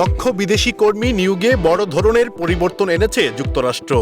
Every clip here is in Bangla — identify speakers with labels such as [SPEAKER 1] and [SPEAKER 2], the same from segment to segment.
[SPEAKER 1] দক্ষ বিদেশি কর্মী নিয়োগে বড় ধরনের পরিবর্তন এনেছে যুক্তরাষ্ট্র।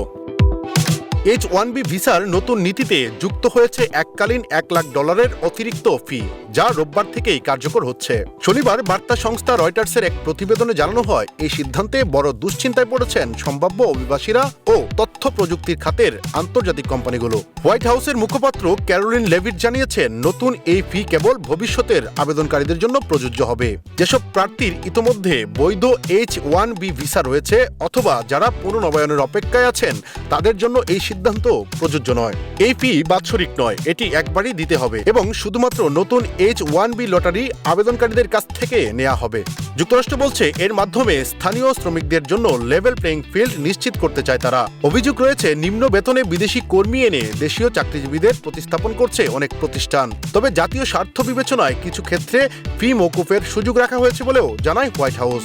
[SPEAKER 1] এইচ ওয়ান বি ভিসার নতুন নীতিতে যুক্ত হয়েছে এককালীন এক লাখ ডলারের অতিরিক্ত ফি, যা রোববার থেকেই কার্যকর হচ্ছে। শনিবার বার্তা সংস্থা রয়টার্সের এক প্রতিবেদনে জানানো হয়, এই সিদ্ধান্তে বড় দুশ্চিন্তায় পড়েছেন সম্ভাব্য অভিবাসীরা ও তথ্য প্রযুক্তির খাতের আন্তর্জাতিক কোম্পানিগুলো। হোয়াইট হাউসের মুখপাত্র ক্যারোলিন লেভিট জানিয়েছেন, নতুন এই ফি কেবল ভবিষ্যতের আবেদনকারীদের জন্য প্রযোজ্য হবে। যেসব প্রার্থীর ইতোমধ্যে বৈধ এইচ ওয়ান বি ভিসা রয়েছে অথবা যারা পুনর্নবায়নের অপেক্ষায় আছেন, তাদের জন্য এই সিদ্ধান্ত প্রযোজ্য নয়। এই ফি বাৎসরিক নয়, এটি একবারই দিতে হবে এবং শুধুমাত্র নতুন এইচ ওয়ান বি লটারি আবেদনকারীদের কাছ থেকে নেওয়া হবে। যুক্তরাষ্ট্র বলছে, এর মাধ্যমে স্থানীয় শ্রমিকদের জন্য লেভেল প্লেইং ফিল্ড নিশ্চিত করতে চায় তারা। অভিযোগ রয়েছে, নিম্ন বেতনে বিদেশি কর্মী এনে দেশীয় চাকরিজীবীদের প্রতিস্থাপন করছে অনেক প্রতিষ্ঠান। তবে জাতীয় স্বার্থ বিবেচনায় কিছু ক্ষেত্রে ফি মৌকুফের সুযোগ রাখা হয়েছে বলেও জানায় হোয়াইট হাউস।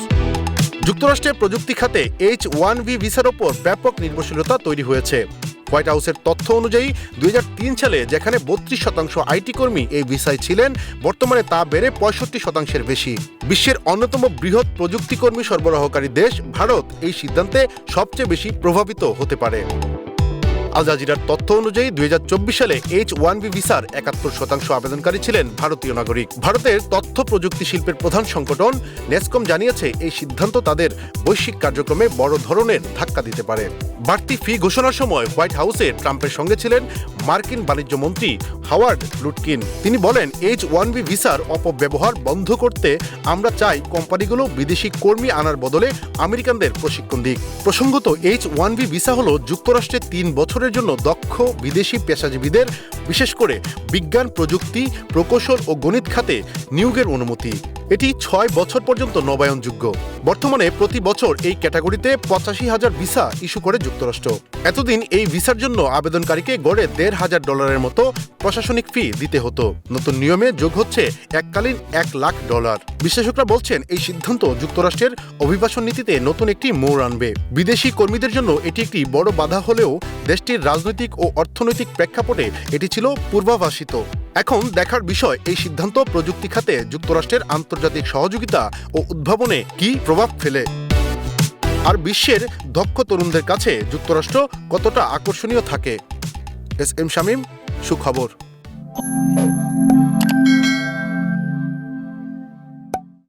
[SPEAKER 1] যুক্তরাষ্ট্রের প্রযুক্তি খাতে এইচ ওয়ান ভি ভিসার ওপর ব্যাপক নির্ভরশীলতা তৈরি হয়েছে। হোয়াইট হাউসের তথ্য অনুযায়ী দুই হাজার তিন সালে যেখানে বত্রিশ শতাংশ আইটি কর্মী এই ভিসায় ছিলেন, বর্তমানে তা বেড়ে পঁয়ষট্টি শতাংশের বেশি। বিশ্বের অন্যতম বৃহৎ প্রযুক্তি কর্মী সরবরাহকারী দেশ ভারত এই সিদ্ধান্তে সবচেয়ে বেশি প্রভাবিত হতে পারে। আল জাজিরার তথ্য অনুযায়ী দুই সালে এইচ ওয়ান বি ভিসার একাত্তর শতাংশ আবেদনকারী ছিলেন ভারতীয় নাগরিক। ভারতের তথ্য প্রযুক্তি শিল্পের প্রধান সংগঠন নেসকম জানিয়েছে, এই সিদ্ধান্ত তাদের বৈশ্বিক কার্যক্রমে বড় ধরনের ধাক্কা দিতে পারে। বাড়তি ফি ঘোষণার সময় হোয়াইট হাউসে ট্রাম্পের সঙ্গে ছিলেন মার্কিন বাণিজ্য মন্ত্রী হাওয়ার্ড লুটকিন। তিনি বলেন এইচ ওয়ান বি ভিসার অপব্যবহার বন্ধ করতে আমরা চাই কোম্পানিগুলো বিদেশি কর্মী আনার বদলে আমেরিকানদের প্রশিক্ষণ দিক। প্রসঙ্গত এইচ ওয়ান বি ভিসা হল যুক্তরাষ্ট্রে তিন বছরের জন্য দক্ষ বিদেশি পেশাজীবীদের, বিশেষ করে বিজ্ঞান, প্রযুক্তি, প্রকৌশল ও গণিত খাতে নিয়োগের অনুমতি। এটি ছয় বছর পর্যন্ত নবায়নযোগ্য। বর্তমানে প্রতি বছর এই ক্যাটাগরিতে পঁচাশি হাজার ভিসা ইস্যু করে যুক্তরাষ্ট্র। এতদিন এই ভিসার জন্য আবেদনকারীকে গড়ে দেড় হাজার ডলারের মতো প্রশাসনিক ফি দিতে হতো। নতুন নিয়মে যোগ হচ্ছে এককালীন এক লাখ ডলার। বিশ্লেষকরা বলছেন, এই সিদ্ধান্ত যুক্তরাষ্ট্রের অভিবাসন নীতিতে নতুন একটি মোড় আনবে। বিদেশি কর্মীদের জন্য এটি একটি বড় বাধা হলেও দেশটির রাজনৈতিক ও অর্থনৈতিক প্রেক্ষাপটে এটি ছিল পূর্বাভাসিত। এখন দেখার বিষয়, এই সিদ্ধান্ত প্রযুক্তি খাতে যুক্তরাষ্ট্রের আন্তর্জাতিক সহযোগিতা ও উদ্ভাবনে কি প্রভাব ফেলে। আর বিশ্বের দক্ষ তরুণদের কাছে যুক্তরাষ্ট্র কতটা আকর্ষণীয় থাকে। এস এম শামীম, সুখবর।